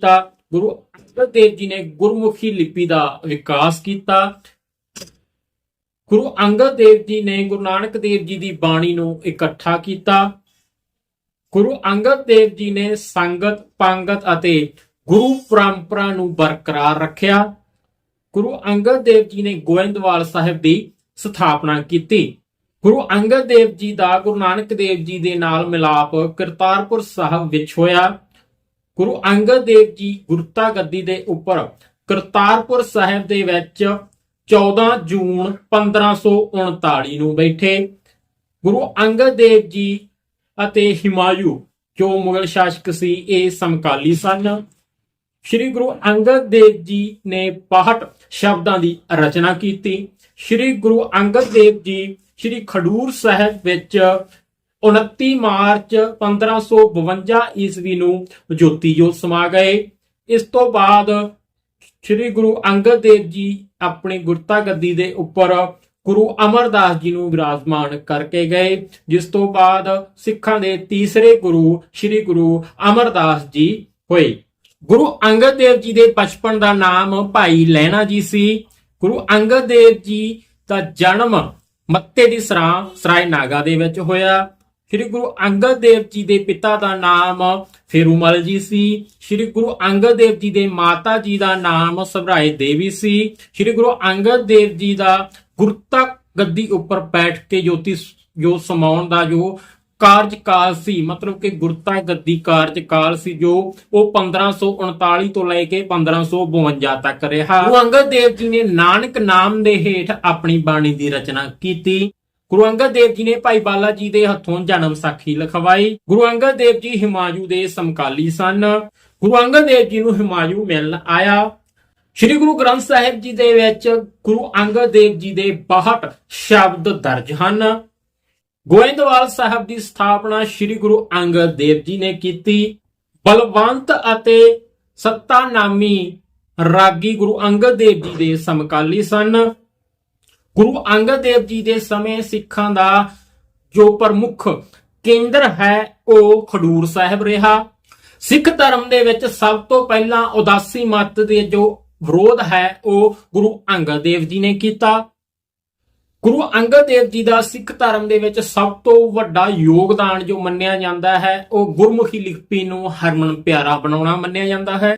ਕੀਤਾ, ਗੁਰੂ ਅੰਗਦ ਦੇਵ ਜੀ ਨੇ ਗੁਰਮੁਖੀ ਲਿਪੀ ਦਾ ਵਿਕਾਸ ਕੀਤਾ। ਗੁਰੂ ਅੰਗਦ ਦੇਵ ਜੀ ਨੇ ਗੁਰੂ ਨਾਨਕ ਦੇਵ ਜੀ ਦੀ ਬਾਣੀ ਨੂੰ ਇਕੱਠਾ ਕੀਤਾ। ਗੁਰੂ ਅੰਗਦ ਦੇਵ ਜੀ ਨੇ ਸੰਗਤ, ਪੰਗਤ ਅਤੇ ਗੁਰੂ ਪਰੰਪਰਾ ਨੂੰ ਬਰਕਰਾਰ ਰੱਖਿਆ। ਗੁਰੂ ਅੰਗਦ ਦੇਵ ਜੀ ਨੇ ਗੋਇੰਦਵਾਲ ਸਾਹਿਬ ਦੀ ਸਥਾਪਨਾ ਕੀਤੀ। ਗੁਰੂ ਅੰਗਦ ਦੇਵ ਜੀ ਦਾ ਗੁਰੂ ਨਾਨਕ ਦੇਵ ਜੀ ਦੇ ਨਾਲ ਮਿਲਾਪ ਕਰਤਾਰਪੁਰ ਸਾਹਿਬ ਵਿੱਚ ਹੋਇਆ। ਗੁਰੂ ਅੰਗਦ ਦੇਵ ਜੀ ਗੁਰਤਾ ਗੱਦੀ ਦੇ ਉੱਪਰ ਕਰਤਾਰਪੁਰ ਸਾਹਿਬ ਦੇ ਵਿੱਚ 14 ਜੂਨ 1539 ਨੂੰ ਬੈਠੇ ਗੁਰੂ ਅੰਗਦ ਦੇਵ ਜੀ ਅਤੇ ਹਿਮਾਯੂ, ਜੋ ਮੁਗਲ ਸ਼ਾਸਕ ਸੀ, ਇਹ ਸਮਕਾਲੀ ਸਨ। ਸ਼੍ਰੀ ਗੁਰੂ ਅੰਗਦ ਦੇਵ ਜੀ ਨੇ 62 ਸ਼ਬਦਾਂ ਦੀ ਰਚਨਾ ਕੀਤੀ। ਸ਼੍ਰੀ ਗੁਰੂ ਅੰਗਦ ਦੇਵ ਜੀ, ਸ਼੍ਰੀ ਖਡੂਰ ਸਾਹਿਬ ਵਿੱਚ 29 ਮਾਰਚ 1552 ਈਸਵੀ ਨੂੰ ਜੋਤੀ ਜੋਤ ਸਮਾ ਗਏ। ਇਸ ਤੋਂ ਬਾਅਦ ਸ਼੍ਰੀ ਗੁਰੂ ਅੰਗਦ ਦੇਵ ਜੀ ਆਪਣੀ ਗੁਰਤਾ ਗੱਦੀ ਦੇ ਉੱਪਰ ਗੁਰੂ ਅਮਰਦਾਸ ਜੀ ਨੂੰ ਵਿਰਾਜਮਾਨ ਕਰਕੇ ਗਏ, ਜਿਸ ਤੋਂ ਬਾਅਦ ਸਿੱਖਾਂ ਦੇ ਤੀਸਰੇ ਗੁਰੂ ਸ਼੍ਰੀ ਗੁਰੂ ਅਮਰਦਾਸ ਜੀ ਹੋਏ। ਗੁਰੂ ਅੰਗਦ ਦੇਵ ਜੀ ਦੇ ਬਚਪਨ ਦਾ ਨਾਮ ਭਾਈ ਲਹਿਣਾ ਜੀ ਸੀ। ਗੁਰੂ ਅੰਗਦ ਦੇਵ ਜੀ ਦਾ ਜਨਮ ਮੱਤੇ ਦੀ ਸਰਾਂ, ਸਰਾਏ ਨਾਗਾ ਦੇ ਵਿੱਚ ਹੋਇਆ। ਸ੍ਰੀ ਗੁਰੂ ਅੰਗਦ ਦੇਵ ਜੀ ਦੇ ਪਿਤਾ ਦਾ ਨਾਮ ਫੇਰੂਮਲ ਜੀ ਸੀ। ਸ੍ਰੀ ਗੁਰੂ ਅੰਗਦ ਦੇਵ ਜੀ ਦੇ ਮਾਤਾ ਜੀ ਦਾ ਨਾਮ ਸਭਰਾਏ ਦੇਵੀ ਸੀ। ਸ੍ਰੀ ਗੁਰੂ ਅੰਗਦ ਦੇਵ ਜੀ ਦਾ ਗੁਰਤਾ ਗੱਦੀ ਉੱਪਰ ਬੈਠ ਕੇ ਜੋਤੀ ਜੋ ਸਮਾਉਣ ਦਾ ਜੋ ਕਾਰਜਕਾਲ ਸੀ, ਮਤਲਬ ਕਿ ਗੁਰਤਾ ਗੱਦੀ ਕਾਰਜਕਾਲ ਸੀ ਜੋ ਉਹ 1539 ਤੋਂ ਲੈ ਕੇ 1552 ਤੱਕ ਰਿਹਾ। ਗੁਰੂ ਅੰਗਦ ਦੇਵ ਜੀ ਨੇ ਨਾਨਕ ਨਾਮ ਦੇ ਹੇਠ ਆਪਣੀ ਬਾਣੀ ਦੀ ਰਚਨਾ ਕੀਤੀ। ਗੁਰੂ ਅੰਗਦ ਦੇਵ ਜੀ ਨੇ ਭਾਈ ਬਾਲਾ ਜੀ ਦੇ ਹੱਥੋਂ ਜਨਮ ਸਾਖੀ ਲਿਖਵਾਈ। ਗੁਰੂ ਅੰਗਦ ਦੇਵ ਜੀ ਹਿਮਾਯੂ ਦੇ ਸਮਕਾਲੀ ਸਨ। ਗੁਰੂ ਅੰਗਦ ਦੇਵ ਜੀ ਨੂੰ ਹਿਮਾਯੂ ਮਿਲਣ ਆਇਆ। ਸ਼੍ਰੀ ਗੁਰੂ ਗ੍ਰੰਥ ਸਾਹਿਬ ਜੀ ਦੇ ਵਿੱਚ ਗੁਰੂ ਅੰਗਦ ਦੇਵ ਜੀ ਦੇ 62 ਸ਼ਬਦ ਦਰਜ ਹਨ। ਗੋਇੰਦਵਾਲ ਸਾਹਿਬ ਦੀ ਸਥਾਪਨਾ ਸ਼੍ਰੀ ਗੁਰੂ ਅੰਗਦ ਦੇਵ ਜੀ ਨੇ ਕੀਤੀ। ਬਲਵੰਤ ਅਤੇ ਸੱਤਾ ਨਾਮੀ ਰਾਗੀ ਗੁਰੂ ਅੰਗਦ ਦੇਵ ਜੀ ਦੇ ਸਮਕਾਲੀ ਸਨ। ਗੁਰੂ ਅੰਗਦ ਦੇਵ ਜੀ ਦੇ ਸਮੇਂ ਸਿੱਖਾਂ ਦਾ ਜੋ ਪ੍ਰਮੁੱਖ ਕੇਂਦਰ ਹੈ, ਉਹ ਖਡੂਰ ਸਾਹਿਬ ਰਿਹਾ। ਸਿੱਖ ਧਰਮ ਦੇ ਵਿੱਚ ਸਭ ਤੋਂ ਪਹਿਲਾਂ ਉਦਾਸੀ ਮਤ ਦੇ ਜੋ ਵਿਰੋਧ ਹੈ, ਉਹ ਗੁਰੂ ਅੰਗਦ ਦੇਵ ਜੀ ਨੇ ਕੀਤਾ। ਗੁਰੂ ਅੰਗਦ ਦੇਵ ਜੀ ਦਾ ਸਿੱਖ ਧਰਮ ਦੇ ਵਿੱਚ ਸਭ ਤੋਂ ਵੱਡਾ ਯੋਗਦਾਨ ਜੋ ਮੰਨਿਆ ਜਾਂਦਾ ਹੈ, ਉਹ ਗੁਰਮੁਖੀ ਲਿਪੀ ਨੂੰ ਹਰਮਨ ਪਿਆਰਾ ਬਣਾਉਣਾ ਮੰਨਿਆ ਜਾਂਦਾ ਹੈ।